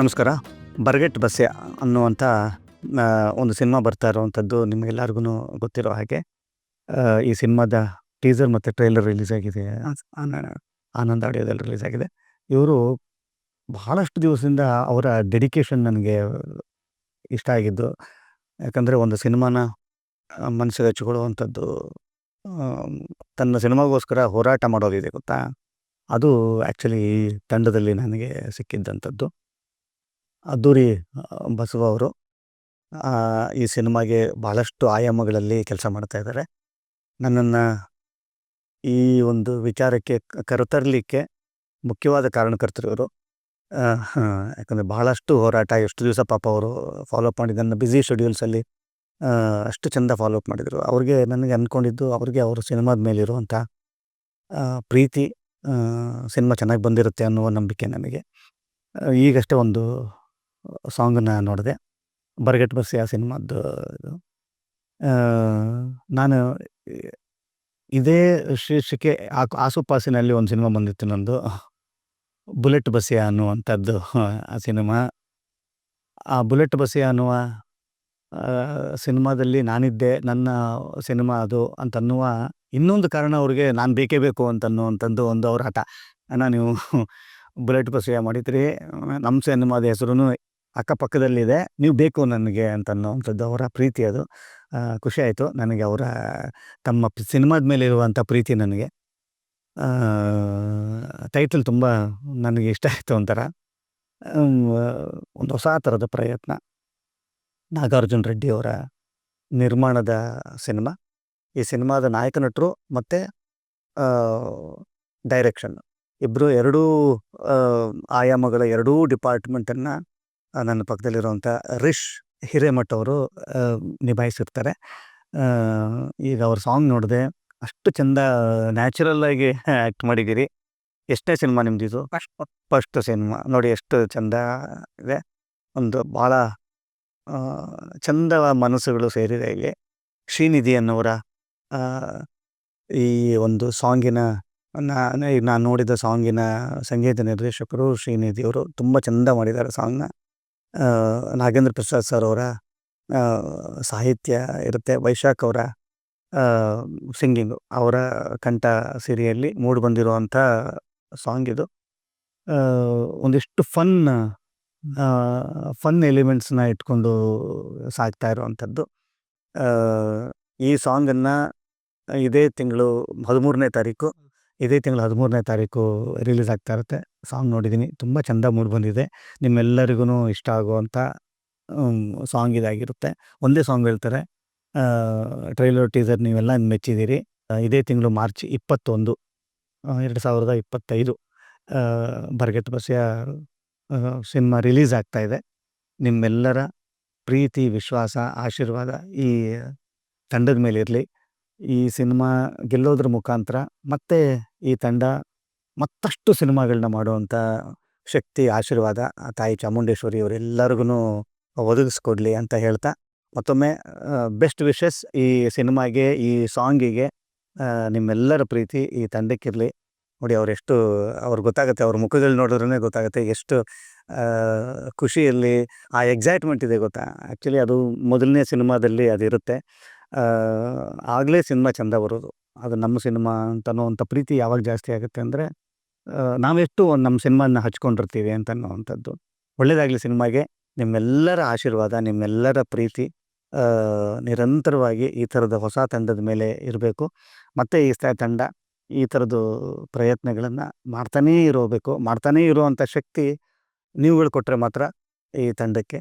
ನಮಸ್ಕಾರ. ಬರ್ಗೆಟ್ ಬಸ್ಯ ಅನ್ನುವಂಥ ಒಂದು ಸಿನಿಮಾ ಬರ್ತಾ ಇರುವಂಥದ್ದು ನಿಮಗೆಲ್ಲರಿಗೂ ಗೊತ್ತಿರೋ ಹಾಗೆ. ಈ ಸಿನಿಮಾದ ಟೀಸರ್ ಮತ್ತು ಟ್ರೈಲರ್ ರಿಲೀಸ್ ಆಗಿದೆ. ಆನಂದ ಆಡಿಯೋದಲ್ಲಿ ರಿಲೀಸ್ ಆಗಿದೆ. ಇವರು ಬಹಳಷ್ಟು ದಿವಸದಿಂದ ಅವರ ಡೆಡಿಕೇಶನ್ ನನಗೆ ಇಷ್ಟ ಆಗಿದ್ದು. ಯಾಕಂದರೆ ಒಂದು ಸಿನಿಮಾನ ಮನಸ್ಸಿಗೆ ಹಚ್ಕೊಳ್ಳುವಂಥದ್ದು ತನ್ನ ಸಿನಿಮಾಗೋಸ್ಕರ ಹೋರಾಟ ಮಾಡೋದಿದೆ ಗೊತ್ತಾ? ಅದು ಆ್ಯಕ್ಚುಲಿ ತಂಡದಲ್ಲಿ ನನಗೆ ಸಿಕ್ಕಿದ್ದಂಥದ್ದು. ಅದ್ದೂರಿ ಬಸವ ಅವರು ಈ ಸಿನಿಮಾಗೆ ಬಹಳಷ್ಟು ಆಯಾಮಗಳಲ್ಲಿ ಕೆಲಸ ಮಾಡ್ತಾ ಇದ್ದಾರೆ. ನನ್ನನ್ನು ಈ ಒಂದು ವಿಚಾರಕ್ಕೆ ಕರೆತರಲಿಕ್ಕೆ ಮುಖ್ಯವಾದ ಕಾರಣಕರ್ತರು ಇವರು. ಯಾಕಂದರೆ ಬಹಳಷ್ಟು ಹೋರಾಟ, ಎಷ್ಟು ದಿವಸ ಪಾಪ ಅವರು ಫಾಲೋಅಪ್ ಮಾಡಿದ್ದು, ನನ್ನ ಬ್ಯುಸಿ ಶೆಡ್ಯೂಲ್ಸಲ್ಲಿ ಅಷ್ಟು ಚೆಂದ ಫಾಲೋಅಪ್ ಮಾಡಿದರು. ಅವ್ರಿಗೆ ನನಗೆ ಅಂದ್ಕೊಂಡಿದ್ದು, ಅವ್ರಿಗೆ ಅವರು ಸಿನಿಮಾದ ಮೇಲಿರುವಂಥ ಪ್ರೀತಿ ಸಿನಿಮಾ ಚೆನ್ನಾಗಿ ಬಂದಿರುತ್ತೆ ಅನ್ನುವ ನಂಬಿಕೆ ನನಗೆ. ಈಗಷ್ಟೇ ಒಂದು ಸಾಂಗನ್ನು ನೋಡಿದೆ. ಬರ್ಗೆಟ್ ಬರ್ಸಿ ಆ ಸಿನಿಮಾದ್ದು ಇದು. ನಾನು ಇದೇ ಶೀರ್ಷಿಕೆ ಆ- ಆಸುಪಾಸಿನಲ್ಲಿ ಒಂದು ಸಿನಿಮಾ ಬಂದಿತ್ತು ನಂದು. ಬುಲೆಟ್ ಬಸಿಯಾ ಅನ್ನುವಂಥದ್ದು ಆ ಸಿನಿಮಾ. ಆ ಬುಲೆಟ್ ಬಸಿಯಾ ಅನ್ನುವ ಸಿನಿಮಾದಲ್ಲಿ ನಾನಿದ್ದೆ. ನನ್ನ ಸಿನಿಮಾ ಅದು ಅಂತನ್ನುವ ಇನ್ನೊಂದು ಕಾರಣ ಅವ್ರಿಗೆ ನಾನು ಬೇಕೇ ಬೇಕು ಅಂತನ್ನುವಂಥದ್ದು ಒಂದು ಅವ್ರ ಹಠ ಅಣ್ಣ, ನೀವು ಬುಲೆಟ್ ಬಸಿಯಾ ಮಾಡಿದ್ರಿ. ನಮ್ಮ ಸಿನಿಮಾದ ಹೆಸರು ಅಕ್ಕಪಕ್ಕದಲ್ಲಿದೆ. ನೀವು ಬೇಕು ನನಗೆ ಅಂತನ್ನುವಂಥದ್ದು ಅವರ ಪ್ರೀತಿ ಅದು. ಖುಷಿ ಆಯಿತು. ನನಗೆ ಅವರ, ತಮ್ಮ ಸಿನಿಮಾದ ಮೇಲೆ ಇರುವಂಥ ಪ್ರೀತಿ ನನಗೆ. ಟೈಟಲ್ ತುಂಬ ನನಗೆ ಇಷ್ಟ ಆಯಿತು ಒಂಥರ. ಒಂದು ಹೊಸ ಥರದ ಪ್ರಯತ್ನ. ನಾಗಾರ್ಜುನ ರೆಡ್ಡಿ ಅವರ ನಿರ್ಮಾಣದ ಸಿನಿಮಾ. ಈ ಸಿನಿಮಾದ ನಾಯಕ ನಟರು ಮತ್ತು ಡೈರೆಕ್ಷನ್ ಇಬ್ಬರು ಎರಡೂ ಆಯಾಮಗಳ ಎರಡೂ ಡಿಪಾರ್ಟ್ಮೆಂಟನ್ನು ನನ್ನ ಪಕ್ಕದಲ್ಲಿರುವಂಥ ರಿಷ್ ಹಿರೇಮಠ್ ಅವರು ನಿಭಾಯಿಸಿರ್ತಾರೆ. ಈಗ ಅವ್ರ ಸಾಂಗ್ ನೋಡಿದೆ ಅಷ್ಟು ಚಂದ ನ್ಯಾಚುರಲ್ ಆಗಿ ಆ್ಯಕ್ಟ್ ಮಾಡಿದ್ದೀರಿ. ಎಷ್ಟನೇ ಸಿನಿಮಾ ನಿಮ್ದು ಇದು? First cinema. ನೋಡಿ ಎಷ್ಟು ಚಂದ ಇದೆ. ಒಂದು ಭಾಳ ಚಂದ ಮನಸ್ಸುಗಳು ಸೇರಿದೆ ಇಲ್ಲಿ. ಶ್ರೀನಿಧಿ ಅನ್ನೋರ ಈ ಒಂದು ಸಾಂಗಿನ ನಾನು ನೋಡಿದ ಸಾಂಗಿನ ಸಂಗೀತ ನಿರ್ದೇಶಕರು ಶ್ರೀನಿಧಿ ಅವರು. ತುಂಬ ಚಂದ ಮಾಡಿದ್ದಾರೆ ಸಾಂಗ್ನ. ನಾಗೇಂದ್ರ ಪ್ರಸಾದ್ ಸರ್ ಅವರ ಸಾಹಿತ್ಯ ಇರುತ್ತೆ, ವೈಶಾಖ್ ಅವರ ಸಿಂಗಿಂಗು ಅವರ ಕಂಠ ಸಿರಿಯಲ್ಲಿ ಮೂಡಿ ಬಂದಿರುವಂಥ ಸಾಂಗ್ ಇದು. ಒಂದಿಷ್ಟು ಫನ್ ಫನ್ ಎಲಿಮೆಂಟ್ಸ್ನ ಇಟ್ಕೊಂಡು ಸಾಕ್ತಾ ಇರುವಂಥದ್ದು. ಈ ಸಾಂಗನ್ನು ಇದೇ ತಿಂಗಳು ಹದಿಮೂರನೇ ತಾರೀಕು ಇದೇ ತಿಂಗಳು ಹದಿಮೂರನೇ ತಾರೀಕು ರಿಲೀಸ್ ಆಗ್ತಾ ಇರುತ್ತೆ. ಸಾಂಗ್ ನೋಡಿದ್ದೀನಿ. ತುಂಬ ಚಂದ ಮೂಡ್ ಬಂದಿದೆ. ನಿಮ್ಮೆಲ್ಲರಿಗೂ ಇಷ್ಟ ಆಗುವಂಥ ಸಾಂಗ್ ಇದಾಗಿರುತ್ತೆ. ಒಂದೇ ಸಾಂಗ್ ಹೇಳ್ತಾರೆ. ಟ್ರೈಲರ್, ಟೀಸರ್ ನೀವೆಲ್ಲ ಮೆಚ್ಚಿದ್ದೀರಿ. ಇದೇ ತಿಂಗಳು ಮಾರ್ಚ್ ಇಪ್ಪತ್ತೊಂದು ಎರಡು ಸಾವಿರದ ಇಪ್ಪತ್ತೈದು ಬರ್ಗೆಟ್ ಬಸ್ಯ ಸಿನಿಮಾ ರಿಲೀಸ್ ಆಗ್ತಾ ಇದೆ. ನಿಮ್ಮೆಲ್ಲರ ಪ್ರೀತಿ, ವಿಶ್ವಾಸ, ಆಶೀರ್ವಾದ ಈ ತಂಡದ ಮೇಲಿರಲಿ. ಈ ಸಿನಿಮಾ ಗೆಲ್ಲೋದ್ರ ಮುಖಾಂತರ ಮತ್ತೆ ಈ ತಂಡ ಮತ್ತಷ್ಟು ಸಿನಿಮಾಗಳನ್ನ ಮಾಡುವಂಥ ಶಕ್ತಿ, ಆಶೀರ್ವಾದ, ಆ ತಾಯಿ ಚಾಮುಂಡೇಶ್ವರಿ ಅವರೆಲ್ಲರಿಗೂ ಒದಗಿಸ್ಕೊಡ್ಲಿ ಅಂತ ಹೇಳ್ತಾ, ಮತ್ತೊಮ್ಮೆ ಬೆಸ್ಟ್ ವಿಶಸ್ ಈ ಸಿನಿಮಾಗೆ, ಈ ಸಾಂಗಿಗೆ ನಿಮ್ಮೆಲ್ಲರ ಪ್ರೀತಿ ಈ ತಂಡಕ್ಕಿರಲಿ. ನೋಡಿ ಅವರೆಷ್ಟು ಅವ್ರಿಗೆ ಗೊತ್ತಾಗುತ್ತೆ, ಅವ್ರ ಮುಖಗಳು ನೋಡಿದ್ರೇ ಗೊತ್ತಾಗುತ್ತೆ ಎಷ್ಟು ಖುಷಿಯಲ್ಲಿ, ಆ ಎಕ್ಸೈಟ್ಮೆಂಟ್ ಇದೆ ಗೊತ್ತಾ. ಆ್ಯಕ್ಚುಲಿ ಅದು ಮೊದಲನೇ ಸಿನಿಮಾದಲ್ಲಿ ಅದಿರುತ್ತೆ. ಆಗಲೇ ಸಿನಿಮಾ ಚೆಂದ ಬರೋದು. ಅದು ನಮ್ಮ ಸಿನಿಮಾ ಅಂತನ್ನುವಂಥ ಪ್ರೀತಿ ಯಾವಾಗ ಜಾಸ್ತಿ ಆಗುತ್ತೆ ಅಂದರೆ ನಾವೆಷ್ಟು ಒಂದು ನಮ್ಮ ಸಿನಿಮಾನ ಹಚ್ಕೊಂಡಿರ್ತೀವಿ ಅಂತನ್ನುವಂಥದ್ದು. ಒಳ್ಳೆಯದಾಗಲಿ ಸಿನಿಮಾಗೆ. ನಿಮ್ಮೆಲ್ಲರ ಆಶೀರ್ವಾದ, ನಿಮ್ಮೆಲ್ಲರ ಪ್ರೀತಿ ನಿರಂತರವಾಗಿ ಈ ಥರದ ಹೊಸ ತಂಡದ ಮೇಲೆ ಇರಬೇಕು. ಮತ್ತು ಈ ತಂಡ ಈ ಥರದ್ದು ಪ್ರಯತ್ನಗಳನ್ನು ಮಾಡ್ತಾನೇ ಇರೋಬೇಕು. ಮಾಡ್ತಾನೇ ಇರುವಂಥ ಶಕ್ತಿ ನೀವುಗಳು ಕೊಟ್ಟರೆ ಮಾತ್ರ ಈ ತಂಡಕ್ಕೆ